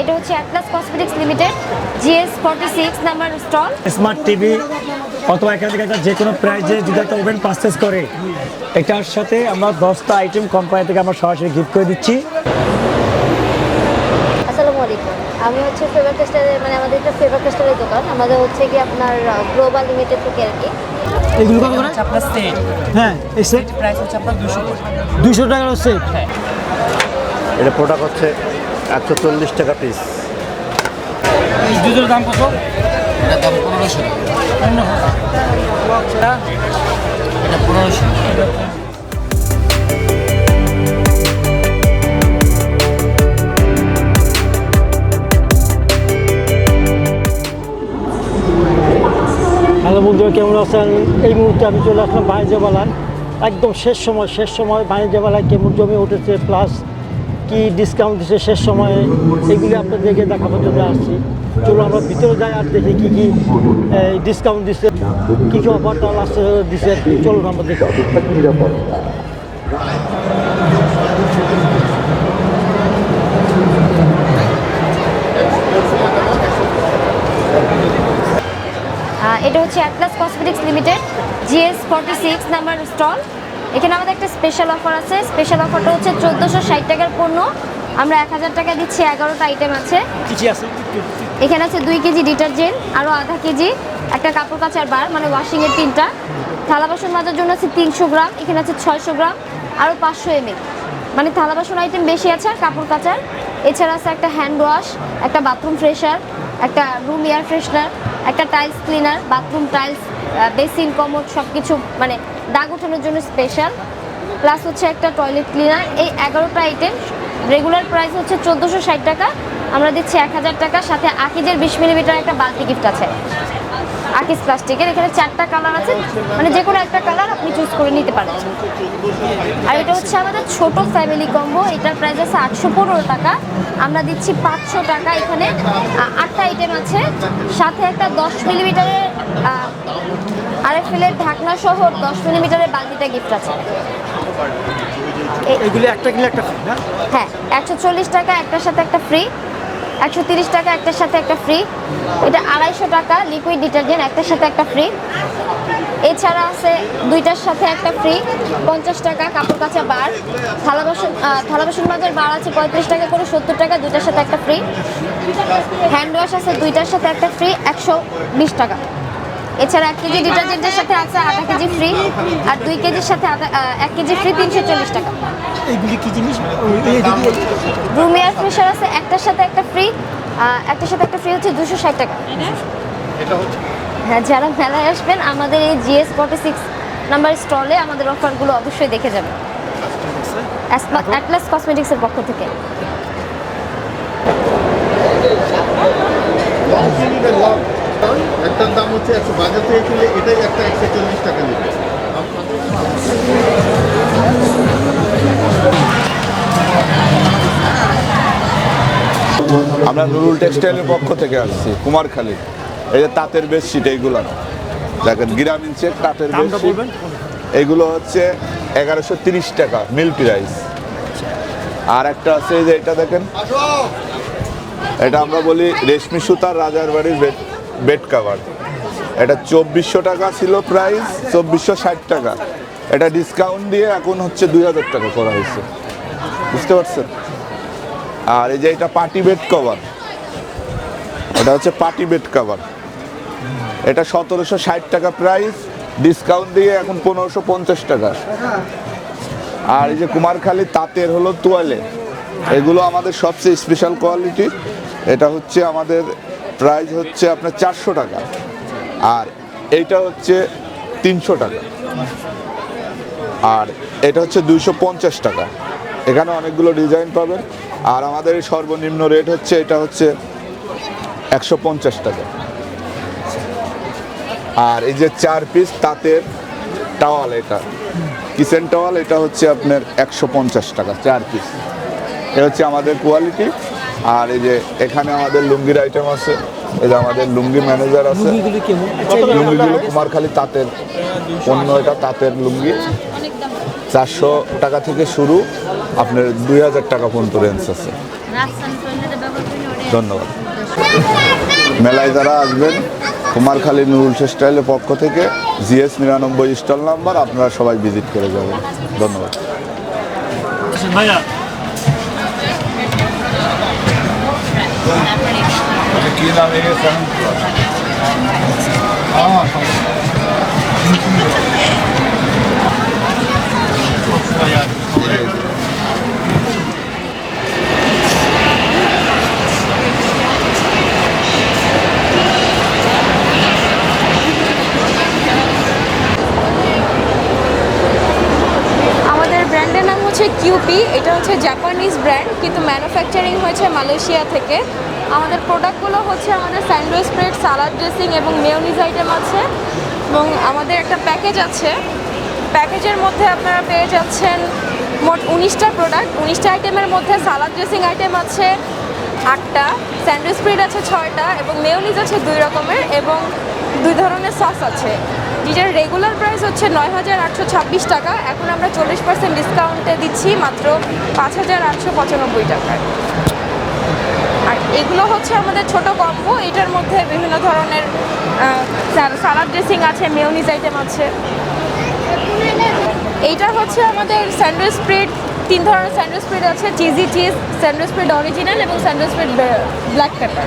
এটা হচ্ছে Atlas cosmetics limited GS forty six number stall smart TV অথবা এখান থেকে একটা যে কোনো প্রাইজে যদি একটা ওভেন পারচেস করে এটার সাথে আমরা দশটা আইটেম কোম্পানি থেকে আমরা সরাসরি গিফট করে দিচ্ছি। আসসালামু আলাইকুম। আমি হচ্ছে ফেভার কাস্টারের মানে আমাদের একটা ফেভার কাস্টারের দোকান। আমাদের হচ্ছে কি আপনার গ্লোবাল লিমিটেড থেকে আর কি। এগুলো কত করে? আপনার সেট হ্যাঁ এই সেট প্রাইস হচ্ছে আপনার দুশো দুশো টাকার সেট হ্যাঁ। এটা প্রোডাক্ট হচ্ছে একশো চল্লিশ টাকা পিস দুটোর দাম কত? এটা দাম পনেরোশো এটা পনেরোশো হ্যালো বন্ধুরা কেমন আছেন? এই মুহূর্তে আমি চলে আসলাম বাণিজ্য মেলায় একদম শেষ সময় শেষ সময় বাণিজ্য মেলায় কেমন জমে উঠেছে প্লাস কি ডিসকাউন্ট দিচ্ছে শেষ সময়ে, এগুলি আপনাদেরকে দেখানোর জন্য আসছি। চলো আমরা ভিতরে যাই আর দেখি কী কী ডিসকাউন্ট দিচ্ছে কী কী অফারটা আসছে দিচ্ছে চলুন আমরা দেখি। এটা হচ্ছে Atlas cosmetics limited GS forty six number stall. এখানে আমাদের একটা স্পেশাল অফার আছে। স্পেশাল অফারটা হচ্ছে চোদ্দোশো ষাট টাকার পণ্য। আমরা এক হাজার টাকা দিচ্ছি এগারোটা আইটেম আছে। এখানে আছে দুই কেজি ডিটারজেন্ট আরও আধা কেজি একটা কাপড় কাচার বার মানে ওয়াশিংয়ের তিনটা। থালা বাসন মাজার জন্য আছে তিনশো গ্রাম এখানে আছে ছয়শো গ্রাম আরও পাঁচশো এমএল। মানে থালা বাসন আইটেম বেশি আছে আর কাপড় কাচার। এছাড়া আছে একটা হ্যান্ড ওয়াশ একটা বাথরুম ফ্রেশার একটা রুম এয়ার ফ্রেশনার একটা tiles cleaner bathroom tiles basin commode সব কিছু মানে দাগ ওঠানোর জন্য স্পেশাল প্লাস হচ্ছে একটা টয়লেট ক্লিনার এই এগারোটা আইটেম রেগুলার প্রাইস হচ্ছে চোদ্দোশো ষাট টাকা। আমরা দিচ্ছি এক হাজার টাকা, সাথে আকিজের বিশ মিলিমিটার একটা বালতি গিফট আছে। আকিজ প্লাস্টিকের এখানে চারটা কালার আছে। মানে যে কোনো একটা কালার আপনি চুজ করে নিতে পারেন। আর এটা হচ্ছে আমাদের ছোট ফ্যামিলি কম্বো এটার প্রাইস আছে আটশো পনেরো টাকা। আমরা দিচ্ছি পাঁচশো টাকা। এখানে আটটা আইটেম আছে। সাথে একটা দশ মিলিমিটারের আরএফএলের ঢাকনা সহ দশ মিলিমিটারের বালতিটা গিফট আছে। এ- একটা কিনে একটা না? হ্যাঁ একশো চল্লিশ টাকা একটার সাথে একটা ফ্রি একশো তিরিশ টাকা একটার সাথে একটা ফ্রি এটা আড়াইশো টাকা লিকুইড ডিটারজেন্ট একটার সাথে একটা ফ্রি এছাড়া আছে দুইটার সাথে একটা ফ্রি পঞ্চাশ টাকা কাপড় কাচা বার। থালা বাসন থালা বাসন মাজার বার আছে পঁয়ত্রিশ টাকা করে সত্তর টাকা দুইটার সাথে একটা ফ্রি হ্যান্ড ওয়াশ আছে দুইটার সাথে একটা ফ্রি একশো বিশ টাকা। এছাড়া এক কেজি ডিটারজেন্টের সাথে আছে আধা কেজি ফ্রি আর দুই কেজির সাথে আধা এক কেজি ফ্রি তিনশো চল্লিশ টাকা। এইগুলি কি জিনিস? রুম এয়ার ফ্রেশার আছে একটার সাথে একটা ফ্রি একটার সাথে একটা ফ্রি হচ্ছে দুশো ষাট টাকা। হ্যাঁ যারা মেলায় আসবেন আমাদের এই জিএস ফর্টি সিক্স নাম্বার স্টলে আমাদের অফারগুলো অবশ্যই দেখে যাবেন। অ্যাটলাস কসমেটিক্সের পক্ষ থেকে। একটার দাম হচ্ছে একশো বাজার থেকে কিনলে এটাই একটা একশো চল্লিশ টাকা নেবে। আমরা নুরুল টেক্সটাইলের পক্ষ থেকে আসছি কুমারখালী। এই যে তাঁতের বেডশিট এইগুলো দেখেন গ্রামীণ চেক তাঁতের বেডশিট। এইগুলো হচ্ছে এগারোশো তিরিশ টাকা মিল প্রাইস। আর একটা আছে এই যে এটা দেখেন। এটা আমরা বলি রেশমি সুতার রাজার বাড়ির বেড কাভার এটা চব্বিশশো টাকা ছিল প্রাইস চব্বিশশো ষাট টাকা। এটা ডিসকাউন্ট দিয়ে এখন হচ্ছে দুই হাজার টাকা করা হয়েছে। বুঝতে পারছেন? আর এই যে এটা পার্টি বেড কভার এটা হচ্ছে পার্টি বেড কভার এটা সতেরোশো ষাট টাকা প্রাইস ডিসকাউন্ট দিয়ে এখন পনেরোশো পঞ্চাশ টাকা। আর এই যে কুমারখালী তাঁতের হলো তোয়ালে। এগুলো আমাদের সবচেয়ে স্পেশাল কোয়ালিটি এটা হচ্ছে আমাদের প্রাইস হচ্ছে আপনার চারশো টাকা। আর এইটা হচ্ছে তিনশো টাকা। আর এটা হচ্ছে দুইশো পঞ্চাশ টাকা। এখানে অনেকগুলো ডিজাইন পাবেন। আর আমাদের এই সর্বনিম্ন রেট হচ্ছে, এটা হচ্ছে একশো পঞ্চাশ টাকা। আর এই যে চার পিস তাঁতের টাওয়াল এটা, কিচেন টাওয়াল, এটা হচ্ছে আপনার একশো পঞ্চাশ টাকা চার পিস। এটা হচ্ছে আমাদের কোয়ালিটি আর এই যে এখানে আমাদের লুঙ্গির আইটেম আছে এই যে আমাদের লুঙ্গি ম্যানেজার আছে। লুঙ্গিগুলো কুমারখালী তাঁতের অন্য এটা তাঁতের লুঙ্গি। চারশো টাকা থেকে শুরু আপনার দুই হাজার টাকা পর্যন্ত রেঞ্জ আছে। ধন্যবাদ। মেলায় যারা আসবেন কুমারখালী নুরুল স্টাইলের পক্ষ থেকে জিএস নিরানব্বই স্টল নাম্বার আপনারা সবাই ভিজিট করে যাবেন। ধন্যবাদ। কি নাম আমাদের ব্র্যান্ডের নাম হচ্ছে কিউপি এটা হচ্ছে জাপানিজ ব্র্যান্ড কিন্তু ম্যানুফ্যাকচারিং হয়েছে মালয়েশিয়া থেকে। আমাদের প্রোডাক্টগুলো হচ্ছে আমাদের স্যান্ডউইচ স্প্রেড সালাড ড্রেসিং এবং মেয়নিজ আইটেম আছে। এবং আমাদের একটা প্যাকেজ আছে। প্যাকেজের মধ্যে আপনারা পেয়ে যাচ্ছেন মোট উনিশটা প্রোডাক্ট উনিশটা আইটেমের মধ্যে সালাদ ড্রেসিং আইটেম আছে, আটটা। স্যান্ডউইচ স্প্রেড আছে ছয়টা এবং মেয়নিজ আছে দুই রকমের এবং দুই ধরনের সস আছে। যেটার রেগুলার প্রাইস হচ্ছে নয় হাজার আটশো ছাব্বিশ টাকা। এখন আমরা চল্লিশ পার্সেন্ট ডিসকাউন্টে দিচ্ছি মাত্র পাঁচ হাজার আটশো পঁচানব্বই টাকায়। আর এগুলো হচ্ছে আমাদের ছোট কম্বো। এটার মধ্যে বিভিন্ন ধরনের সালাদ ড্রেসিং আছে মেয়নিজ আইটেম আছে। এইটা হচ্ছে আমাদের স্যান্ডউইচ স্প্রেড তিন ধরনের স্যান্ডউইচ স্প্রেড আছে cheesy cheese sandwich spread original এবং স্যান্ডউইচ স্প্রেড ব্ল্যাক পেপার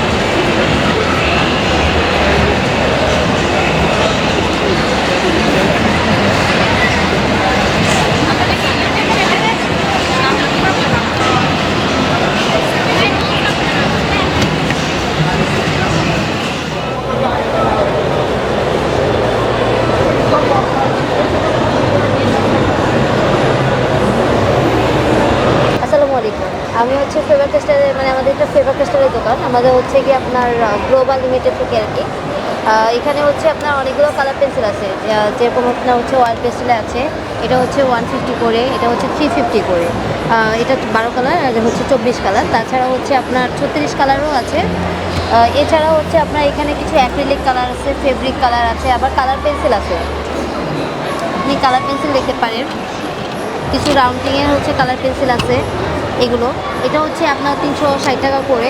আসসালামু আলাইকুম আমি হচ্ছে ফেভার ক্যাস্টারের মানে আমাদের একটা ফেভার ক্যাস্টারের দোকান। আমাদের হচ্ছে কি আপনার গ্লোবাল লিমিটেড থেকে আর কি। এখানে হচ্ছে আপনার অনেকগুলো কালার পেন্সিল আছে। যেরকম আপনার হচ্ছে ওয়াল পেন্সিলে আছে এটা হচ্ছে ওয়ান ফিফটি করে এটা হচ্ছে থ্রি ফিফটি করে। এটা বারো কালার আর হচ্ছে চব্বিশ কালার তাছাড়া হচ্ছে আপনার ছত্রিশ কালারও আছে। আহ, এছাড়াও হচ্ছে আপনার এখানে কিছু অ্যাক্রিলিক কালার আছে ফেব্রিক কালার আছে আবার কালার পেন্সিল আছে। আপনি কালার পেন্সিল দেখতে পারেন। কিছু রাউন্ডিংয়ের হচ্ছে কালার পেন্সিল আছে। এগুলো। এটা হচ্ছে আপনার তিনশো ষাট টাকা করে।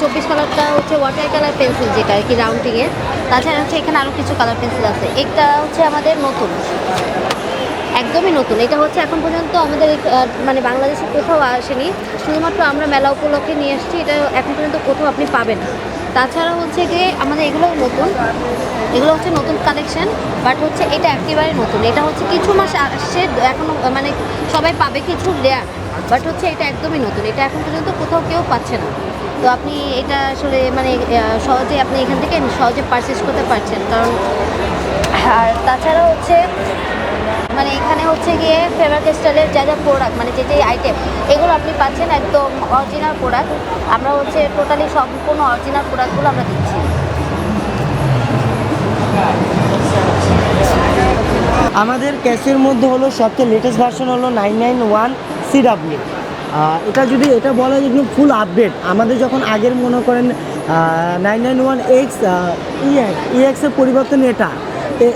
চব্বিশ কালারটা হচ্ছে ওয়াটার কালার পেন্সিল যেটা আর কি রাউন্ডিংয়ের তাছাড়া হচ্ছে এখানে আরও কিছু কালার পেন্সিল আছে। এটা হচ্ছে আমাদের নতুন। একদমই নতুন। এটা হচ্ছে এখন পর্যন্ত আমাদের মানে বাংলাদেশে কোথাও আসেনি। শুধুমাত্র আমরা মেলা উপলক্ষে নিয়ে এসেছি। এটা এখন পর্যন্ত কোথাও আপনি পাবেন। তাছাড়া হচ্ছে গিয়ে আমাদের এগুলো নতুন। এগুলো হচ্ছে নতুন কালেকশন বাট হচ্ছে এটা একেবারে নতুন। এটা হচ্ছে কিছু মাস আসছে এখনও মানে সবাই পাবে কিছু লেয়ার বাট হচ্ছে এটা একদমই নতুন। এটা এখন পর্যন্ত কোথাও কেউ পাচ্ছে না। তো আপনি এটা আসলে মানে সহজে আপনি এখান থেকে সহজে পারচেস করতে পারছেন। কারণ, আর তাছাড়া হচ্ছে মানে এখানে হচ্ছে গিয়ে ফেভার ক্রিস্টালের যা যা প্রোডাক্ট মানে যে যে আইটেম এগুলো আপনি পাচ্ছেন একদম অরিজিনাল প্রোডাক্ট আমরা হচ্ছে টোটালি সম্পূর্ণ অরিজিনাল প্রোডাক্টগুলো আমরা দিচ্ছি। আমাদের ক্যাশের মধ্যে হলো সবচেয়ে লেটেস্ট ভার্সন হলো নাইন নাইন ওয়ান সিডাব্লিউ এটা যদি এটা বলা যায় ফুল আপডেট আমাদের যখন আগের মনে করেন nine nine one X EX ইএক্সের পরিবর্তন এটা।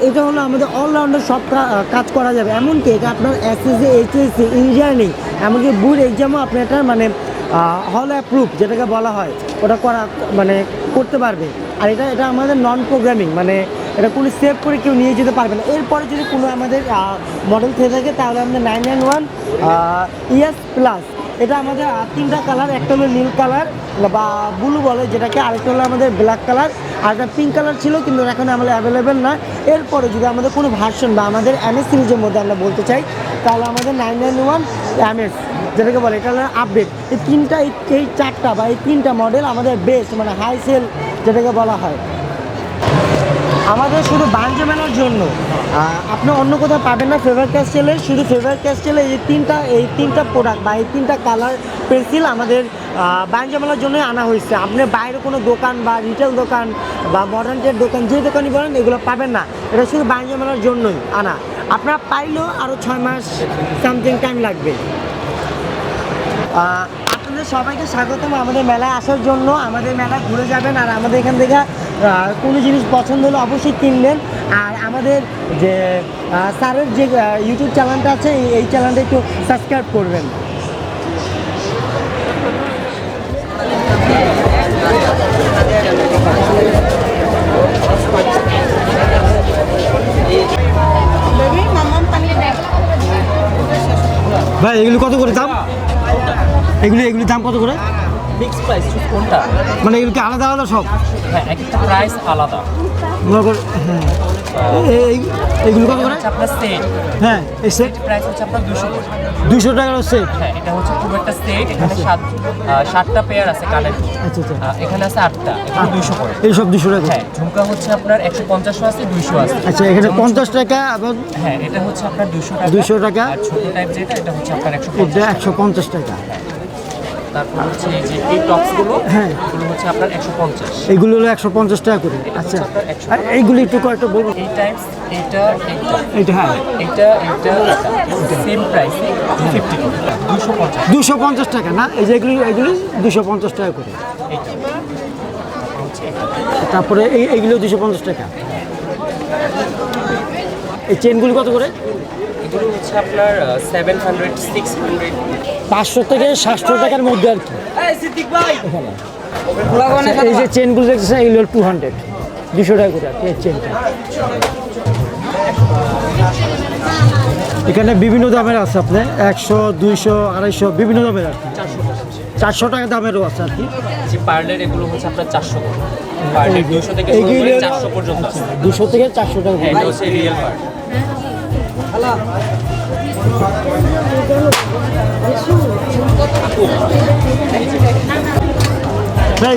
এটা হলো আমাদের অলরাউন্ডার সব কাজ করা যাবে। এমনকি এটা আপনার এসএসসি এইচএসসি ইঞ্জিনিয়ারিং এমনকি বুড এক্সামও আপনি এটা মানে হল অ্যাপ্রুভ যেটাকে বলা হয়, ওটা করা মানে করতে পারবে। আর এটা এটা আমাদের নন প্রোগ্রামিং মানে এটা কোনো সেভ করে কেউ নিয়ে যেতে পারবে না। এরপরে যদি কোনো আমাদের মডেল থেকে থাকে, তাহলে আমাদের nine nine one ES plus এটা আমাদের তিনটা কালার একটা হলো নীল কালার বা ব্লু বলে, যেটাকে আরেকটা হলো আমাদের ব্ল্যাক কালার আর একটা পিঙ্ক কালার ছিল, কিন্তু এখন আমাদের অ্যাভেলেবেল না। এরপরে যদি আমাদের কোনো ভার্সন বা আমাদের এমএস সিরিজের মধ্যে আমরা বলতে চাই, তাহলে আমাদের নাইন নাইন ওয়ান এমএস যেটাকে বলে, এটা হলো আপডেট এই তিনটা, এই চারটা বা এই তিনটা মডেল আমাদের বেস্ট মানে হাই সেল যেটাকে বলা হয়। আমাদের শুধু বাণিজ্য মেলার জন্য। আপনি অন্য কোথাও পাবেন না ফেভার ক্যাস্টেলের শুধু ফেভার ক্যাস্টেলের এই তিনটা এই তিনটা প্রোডাক্ট বা এই তিনটা কালার পেন্সিল আমাদের বাণিজ্য মেলার জন্যই আনা হয়েছে। আপনি বাইরে কোনো দোকান বা রিটেল দোকান বা মডার্ন ট্রেড দোকান, যে দোকানই বলেন, এগুলো পাবেন না। এটা শুধু বাণিজ্য মেলার জন্যই আনা। আপনারা পাইলেও আরও ছয় মাস সামথিং টাইম লাগবে। আপনাদের সবাইকে স্বাগতম আমাদের মেলায় আসার জন্য। আমাদের মেলা ঘুরে যাবেন আর আমাদের এখান থেকে কোনো জিনিস পছন্দ হলে অবশ্যই কিনবেন। আর আমাদের যে স্যারের যে ইউটিউব চ্যানেলটা আছে, এই- চ্যানেলটা একটু সাবস্ক্রাইব করবেন। ভাই, এগুলো কত করে দাম? এগুলো, এগুলির দাম কত করে? ফিক্স প্রাইস কোনটা? মানে এগুলো কি আলাদা আলাদা সব? হ্যাঁ একটা প্রাইস আলাদা। হ্যাঁ। এইগুলো কত করে? আপনার সেট হ্যাঁ এই সেট প্রাইস হচ্ছে আপনার দুশো দুশো টাকার সেট হ্যাঁ এটা হচ্ছে খুব একটা সেট এখানে সাত সাতটা পেয়ার আছে কানের। আচ্ছা আচ্ছা। এখানে আছে আটটা। এখানে দুশো করে। এই সব দুশো টাকা? হ্যাঁ ঝুমকা হচ্ছে আপনার একশো পঞ্চাশও আছে দুইশো আছে। আচ্ছা এখানে পঞ্চাশ টাকা এবং হ্যাঁ এটা হচ্ছে আপনার দুশো টাকা। 200 টাকা। আর ছোট টাইপ যেটা এটা হচ্ছে আপনার একশো পঞ্চাশ। টাকা। তারপর হচ্ছে এই যে এই টপসগুলো হ্যাঁ। এগুলো হচ্ছে আপনার একশো পঞ্চাশ। এইগুলো হলো একশো পঞ্চাশ টাকা করে। আচ্ছা। আপনার 150 আর এইগুলো একটু কয়েকটা এই টাইপস এইটা। হ্যাঁ। এটা এটা সেম প্রাইস ফিফটি দুশো পঞ্চাশ। দুশো পঞ্চাশ টাকা না? এই যে এগুলি এগুলি দুশো পঞ্চাশ টাকা করে। তারপরে এই এইগুলো দুশো পঞ্চাশ টাকা। এই চেনগুলি কত করে? এগুলো হচ্ছে আপনার সেভেন হান্ড্রেড সিক্স হান্ড্রেড পাঁচশো থেকে সাতশো টাকার মধ্যে আর কি। এখানে। আচ্ছা, এই যে চেনগুলো দেখতেছেন এগুলো টু হান্ড্রেড দুশো টাকা করে এই চেনটা এখানে বিভিন্ন দামের আছে আপনার একশো দুইশো আড়াইশো বিভিন্ন দামের আর কি। চারশো টাকা দামেরও আছে আর কি। পার্লের এগুলো হচ্ছে আপনার চারশো দুশো থেকে চারশো পর্যন্ত দুশো থেকে চারশো টাকা হ্যাঁ রিয়েল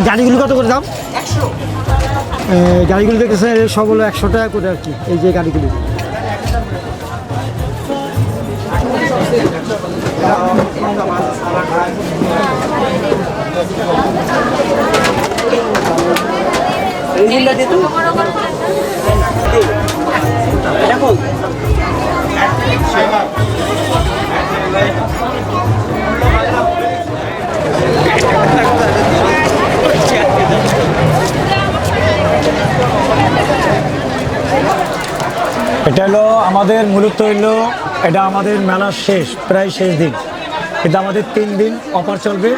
গাড়িগুলো কত করে দাম? গাড়িগুলো দেখতেছেন সব হলো একশো টাকা করে আর কি এই যে গাড়িগুলি। এটা হলো আমাদের মূলত হলো, এটা আমাদের মেলার শেষ, প্রায় শেষ দিন। এটা আমাদের তিন দিন অফার চলবে।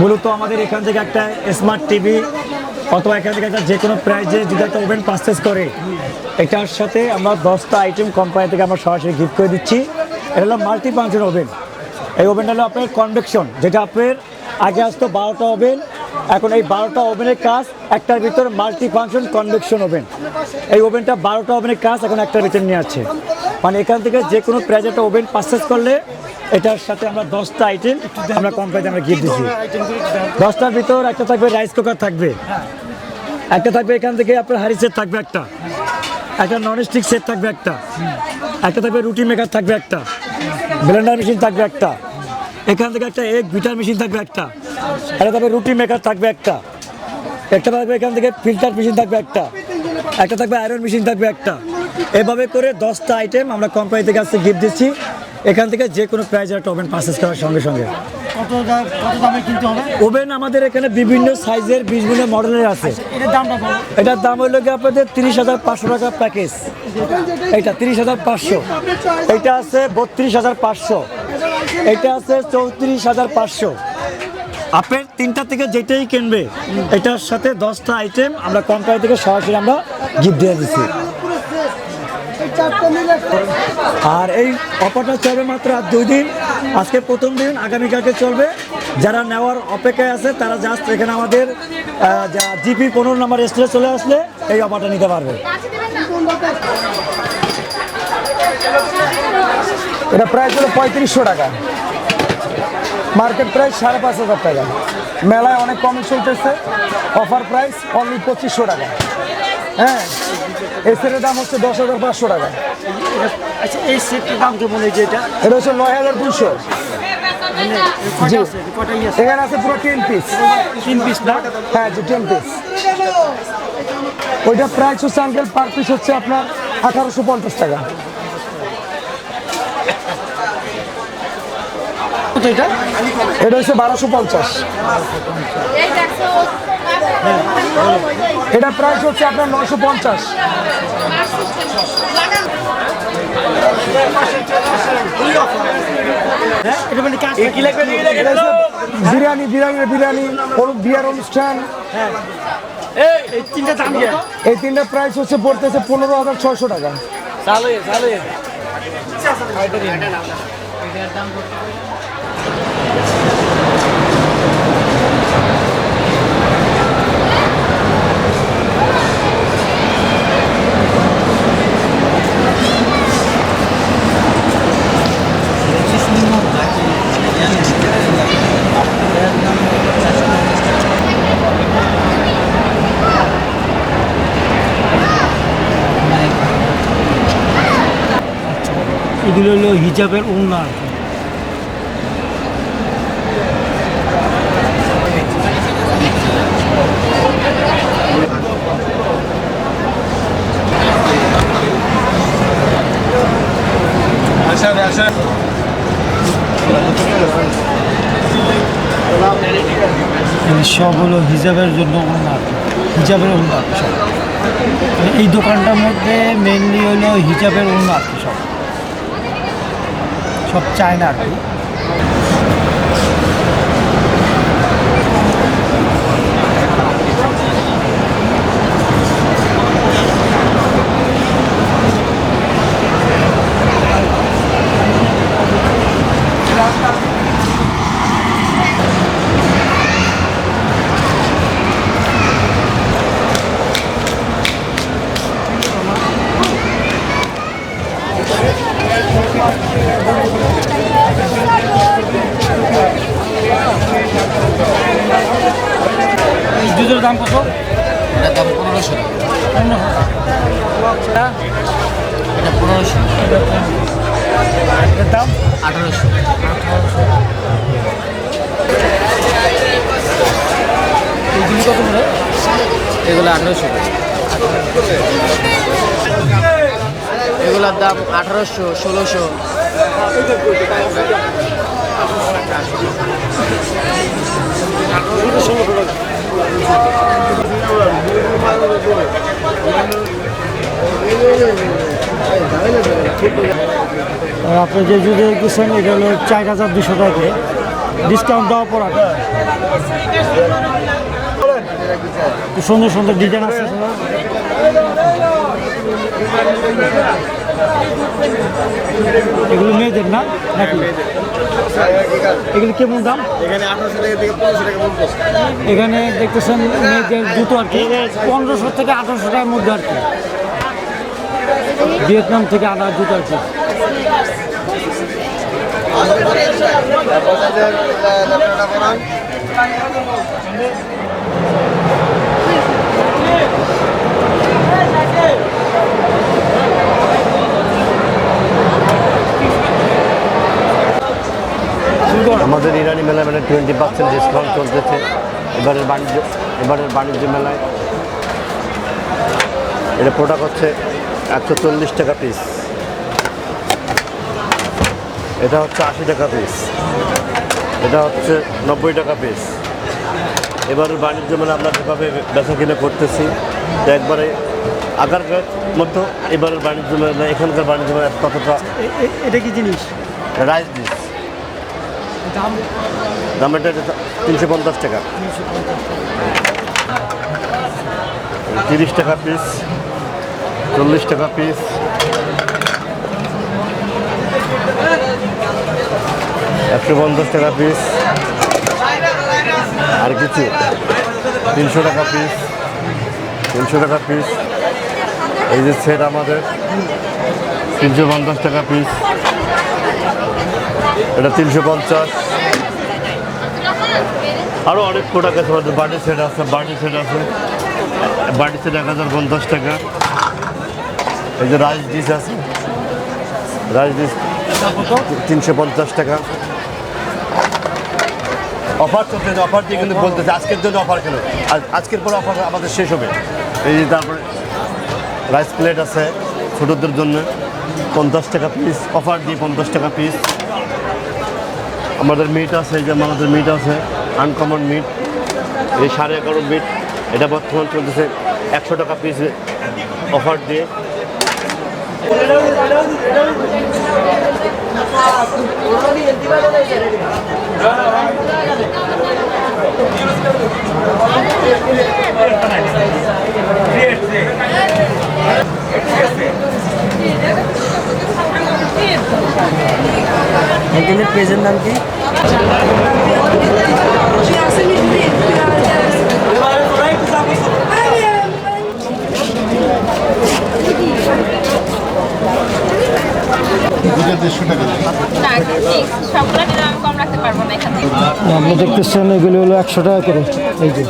মূলত আমাদের এখান থেকে একটা স্মার্ট টিভি অথবা এখান থেকে যে কোনো প্রাইজে একটা ওভেন পারচেস করে, এটার সাথে আমরা দশটা আইটেম কোম্পানি থেকে আমরা সরাসরি গিফট করে দিচ্ছি। এটা হলো মাল্টি ফাংশন ওভেন এই ওভেনটা হলো আপনার কনভেকশন যেটা আপনার আগে আসতো বারোটা ওভেন এখন এই বারোটা ওভেনের কাজ, একটার ভিতর মাল্টি ফাংশন কনভেকশন ওভেন এই ওভেনটা বারোটা ওভেনের কাজ, এখন একটার ভিতর নিয়ে আছে মানে এখান থেকে যে কোনো প্রাইজ একটা ওভেন পারচেস করলে এটার সাথে আমরা দশটা আইটেম আমরা কোম্পানিতে আমরা গিফট দিচ্ছি। দশটার ভিতর একটা থাকবে রাইস কুকার থাকবে। একটা থাকবে এখান থেকে আপনার হারি সেট থাকবে একটা। একটা নন স্টিক সেট থাকবে একটা। একটা থাকবে রুটি মেকার থাকবে একটা। ব্লেন্ডার মেশিন থাকবে একটা। এখান থেকে একটা এগ বিটার মেশিন থাকবে একটা। একটা থাকবে রুটি মেকার থাকবে একটা। একটা থাকবে এখান থেকে ফিল্টার মেশিন থাকবে একটা। একটা থাকবে আয়রন মেশিন থাকবে একটা। এভাবে করে দশটা আইটেম আমরা কোম্পানি থেকে আসতে গিফট দিচ্ছি। এখান থেকে যে কোনো প্রাইজের একটা ওভেন পারচেস করার সঙ্গে সঙ্গে। ওভেন আমাদের এখানে বিভিন্ন সাইজের বিভিন্ন মডেলের আছে। এটার বলো। এটার দাম হইল কি আপনাদের তিরিশ হাজার পাঁচশো টাকা প্যাকেজ এটা তিরিশ হাজার পাঁচশো। এটা আছে বত্রিশ হাজার পাঁচশো। এটা আছে চৌত্রিশ হাজার পাঁচশো। আপের তিনটা থেকে যেটাই কিনবে এটার সাথে দশটা আইটেম আমরা কোম্পানি থেকে সরাসরি আমরা গিফট দিয়ে দিচ্ছি। আর এই অফারটা চলবে মাত্র আর দুই দিন। আজকে প্রথম দিন আগামীকালকে চলবে। যারা নেওয়ার অপেক্ষায় আছে, তারা জাস্ট এখানে আমাদের জিপি পনেরো নাম্বার স্টেজে চলে আসলে এই অফারটা নিতে পারবে। এটা প্রায় ছিল পঁয়ত্রিশশো টাকা। মার্কেট প্রাইস সাড়ে পাঁচ হাজার টাকা। মেলায় অনেক কমে চলতেছে। অফার প্রাইস অনলি পঁচিশশো টাকা। হ্যাঁ এই সেটের দাম হচ্ছে দশ হাজার পাঁচশো টাকা। আচ্ছা এই সেটটার দাম কেমন এই যে এটা? এটা হচ্ছে নয় হাজার দুশো এখানে আছে পুরো টেন পিস তিন পিস না? হ্যাঁ জি টেন পিস ওইটা প্রাইস হচ্ছে আঙ্কেল পার পিস হচ্ছে আপনার আঠারোশো পঞ্চাশ টাকা। এটা? এটা হচ্ছে বারোশো পঞ্চাশ। এটা প্রাইস হচ্ছে আপনার নশো পঞ্চাশ। এটা বিরিয়ানি বিরিয়ানি বিরিয়ানি কোনো বিয়ার অনুষ্ঠান। এই তিনটা দাম এই তিনটা প্রাইস হচ্ছে পড়তেছে পনেরো হাজার ছয়শো টাকা। চালে এগুলো হলো হিজাবের উন্না সব হলো হিজাবের জন্য উন্না হিজাবের সব। এই দোকানটার মধ্যে মেনলি হলো হিজাবের উন্না সব। সব চায়না আর কি এগুলোর দাম আঠারোশো, ষোলোশো আপনি যে দেখতেছেন এটা হলো চার হাজার দুশো টাকা করে ডিসকাউন্ট দেওয়া। খুব সুন্দর সুন্দর ডিজাইন আছে এগুলো মেয়েদের না? নাকি? এগুলো কেমন দাম? এখানে আঠারোশো টাকা থেকে পনেরোশো টাকা এখানে দেখতেছেন মেয়েদের জুতো আর কি। পনেরোশো থেকে আঠারোশো টাকার মধ্যে আর কি। ভিয়েতনাম থেকে আনা জুতো আর কি। আমাদের ইরানি মেলায় মানে টোয়েন্টি পার্সেন্ট ডিসকাউন্ট চলতেছে। এবারের বাণিজ্য এবারের বাণিজ্য মেলায়। এটা প্রোডাক্ট হচ্ছে একশো চল্লিশ টাকা পিস এটা হচ্ছে আশি টাকা পিস এটা হচ্ছে নব্বই টাকা পিস এবারের বাণিজ্য মেলা আমরা যেভাবে বেচা কিনে করতেছি তো একবারে আগেরকার মতো এবারের বাণিজ্য মেলা এখানকার বাণিজ্য মেলা ততটা এটা কি জিনিস? রাইস দাম? দাম এটা তিনশো পঞ্চাশ টাকা। তিরিশ টাকা পিস চল্লিশ টাকা পিস। একশো পঞ্চাশ টাকা পিস। আর কিছু? তিনশো টাকা পিস তিনশো টাকা পিস এই যে সেট আমাদের। তিনশো পঞ্চাশ টাকা পিস এটা তিনশো পঞ্চাশ। আরও অনেক প্রোডাক্ট আছে আমাদের। বাড়ি সেট আছে বাড়ি সেট আছে। বাড়ি সেট এক হাজার পঞ্চাশ টাকা। এই যে রাইস ডিশ আছে। রাইস ডিশ তিনশো পঞ্চাশ টাকা। অফার চলছে অফার দিয়ে কিন্তু বলতেছে আজকের জন্য অফার কেন আজ- আজকের পর অফার আমাদের শেষ হবে। এই যে তারপরে রাইস প্লেট আছে ছোটোদের জন্য। পঞ্চাশ টাকা পিস অফার দিয়ে পঞ্চাশ টাকা পিস আমাদের মিট আছে এই যে আমাদের মিট আছে আনকমন মিট এই সাড়ে এগারো মিট এটা বর্তমান চলতেছে একশো টাকা পিস অফার দিয়ে। এখানে পেজের নাম কি দুটো দেড়শো টাকা দেয় সবগুলো নিলে আমি কম রাখতে পারব না এখান থেকে আপনি দেখতেছেন এগুলি হলো একশো টাকা করে এই যে।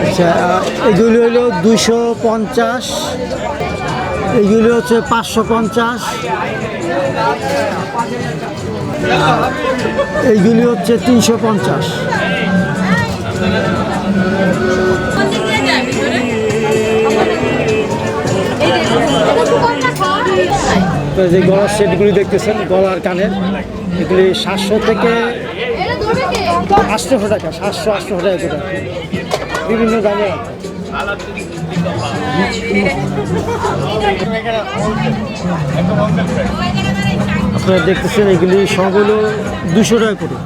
আচ্ছা এগুলি হলো দুশো পঞ্চাশ এগুলি হচ্ছে পাঁচশো পঞ্চাশ এইগুলি হচ্ছে তিনশো পঞ্চাশ। যে গলার সেটগুলি দেখতেছেন, গলার কানের, এগুলি সাতশো থেকে আটশোশো টাকা, সাতশো, আটশো টাকা করে। বিভিন্ন দামে। আপনারা দেখতেছেন এগুলি সবগুলো দুশো টাকা করে।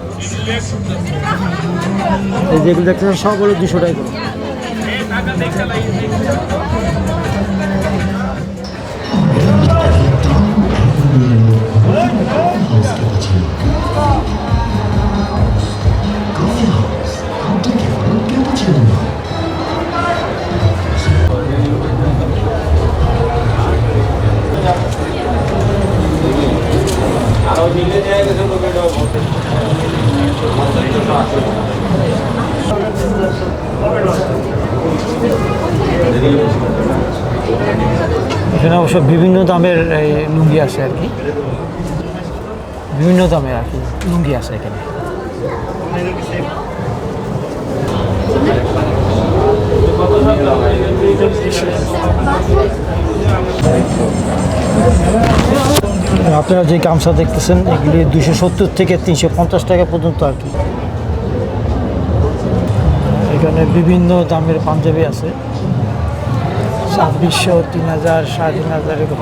এই যেগুলো দেখতেছেন সবগুলো দুশো টাকা করে। এখানে অবশ্য বিভিন্ন দামের লুঙ্গি আছে আর কি। বিভিন্ন দামের আর কি লুঙ্গি আছে এখানে। আপনারা যে গামছা দেখতেছেন, এগুলি দুশো সত্তর থেকে তিনশো পঞ্চাশ টাকা পর্যন্ত আর কি। এখানে বিভিন্ন দামের পাঞ্জাবি আছে। ছাব্বিশশো তিন হাজার, সাড়ে তিন হাজার, এরকম